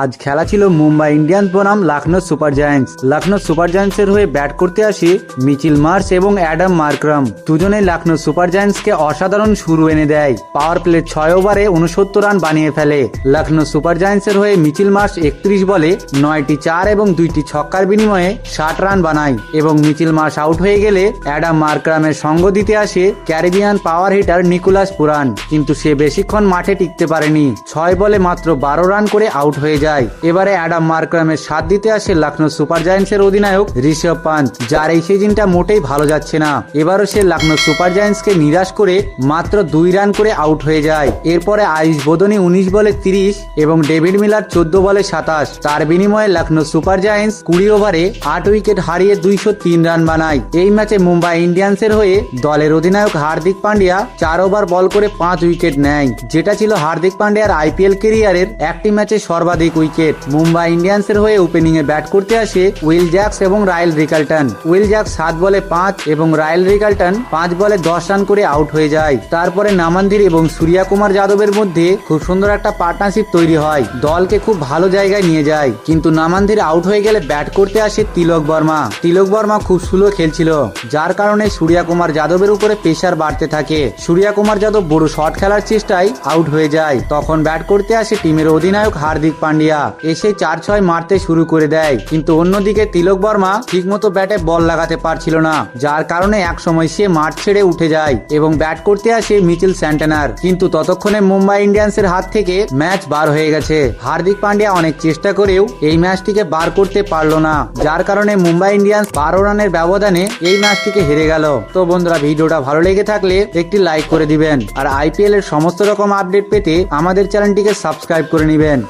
আজ খেলা ছিল মুম্বাই ইন্ডিয়ান্স বনাম Lucknow super giants. Lucknow super জায়ান্টসের হয়ে ব্যাট করতে আসে মিচিল মার্স এবং অ্যাডাম মার্ক্রাম। দুজনে লখনৌ সুপার জায়ান্টসকে অসাধারণ শুরু এনে দেয়। পাওয়ার প্লে ছয় ওভারে উনসত্তর রান বানিয়ে ফেলে। লখনৌ সুপার জায়ান্টসের হয়ে মিচিল মার্স একত্রিশ বলে নয়টি চার এবং দুইটি ছক্কার বিনিময়ে ষাট রান বানায় এবং মিচিল মার্স আউট হয়ে গেলে অ্যাডাম মার্ক্রামের সঙ্গ দিতে আসে Caribbean power hitter Nicholas Pooran. কিন্তু সে বেশিক্ষণ মাঠে টিকতে পারেনি। ছয় বলে মাত্র বারো রান করে আউট হয়ে যায়। এবারে অ্যাডাম মার্ক্রামের সাথ দিতে আসে লখনৌ সুপার জায়ান্টসের অধিনায়ক ঋষভ পান্ত, যার এই সিজনটা মোটেই ভালো যাচ্ছে না। এবারও সে লখনৌ সুপার জায়ান্টসকে নিরাশ করে মাত্র দুই রান করে আউট হয়ে যায়। এরপরে আয়ুষ বোদনি উনিশ বলে তিরিশ এবং ডেভিড মিলার চোদ্দ বলে সাতাশ। তার বিনিময়ে লখনৌ সুপার জায়ান্টস কুড়ি ওভারে আট উইকেট হারিয়ে দুইশো তিন রান বানায়। এই ম্যাচে মুম্বাই ইন্ডিয়ান্সের হয়ে দলের অধিনায়ক হার্দিক পান্ডিয়া চার ওভার বল করে পাঁচ উইকেট নেয়। যেটা ছিল হার্দিক পান্ডিয়ার আইপিএল কেরিয়ারের একটি ম্যাচে সর্বাধিক উইকেট মুম্বাই ইন্ডিয়ান্সের হয়ে ওপেনিং এ ব্যাট করতে আসে উইল জ্যাক্স এবং রায়েল রিকাল্টন উইল জ্যাক্স সাত বলে পাঁচ এবং রায়েল রিকাল্টন পাঁচ বলে দশ রান করে আউট হয়ে যায়। তারপরে নামান্দির এবং সূর্যা কুমার যাদবের মধ্যে খুব সুন্দর একটা পার্টনারশিপ তৈরি হয়। দলকে খুব ভালো জায়গায় নিয়ে যায়। কিন্তু নামান্দির আউট হয়ে গেলে ব্যাট করতে আসে তিলক বর্মা। তিলক বর্মা খুব স্লো খেলছিল, যার কারণে সূর্যা কুমার যাদবের উপরে প্রেশার বাড়তে থাকে। সূর্যা কুমার যাদব বড় শট খেলার চেষ্টায় আউট হয়ে যায়। তখন ব্যাট করতে আসে টিমের অধিনায়ক হার্দিক পান্ডিয়া এসে চার ছয় মারতে শুরু করে দেয়। কিন্তু অন্যদিকে তিলক বর্মা ঠিকমতো ব্যাটে বল লাগাতে পারছিল না, যার কারণে এক সময় সে মাঠ ছেড়ে উঠে যায় এবং ব্যাট করতে আসে মিচেল স্যান্টেনার। কিন্তু ততক্ষণে মুম্বাই ইন্ডিয়ান্সের হাত থেকে ম্যাচ বার হয়ে গেছে। হার্দিক পান্ডিয়া অনেক চেষ্টা করেও এই ম্যাচটিকে বার করতে পারল না, যার কারণে মুম্বাই ইন্ডিয়ান্স বারো রানের ব্যবধানে এই ম্যাচটিকে হেরে গেল। তো বন্ধুরা, ভিডিওটা ভালো লেগে থাকলে একটি লাইক করে দিবেন। আর আইপিএল এর সমস্ত রকম আপডেট পেতে আমাদের চ্যানেলটিকে সাবস্ক্রাইব করে নেবেন।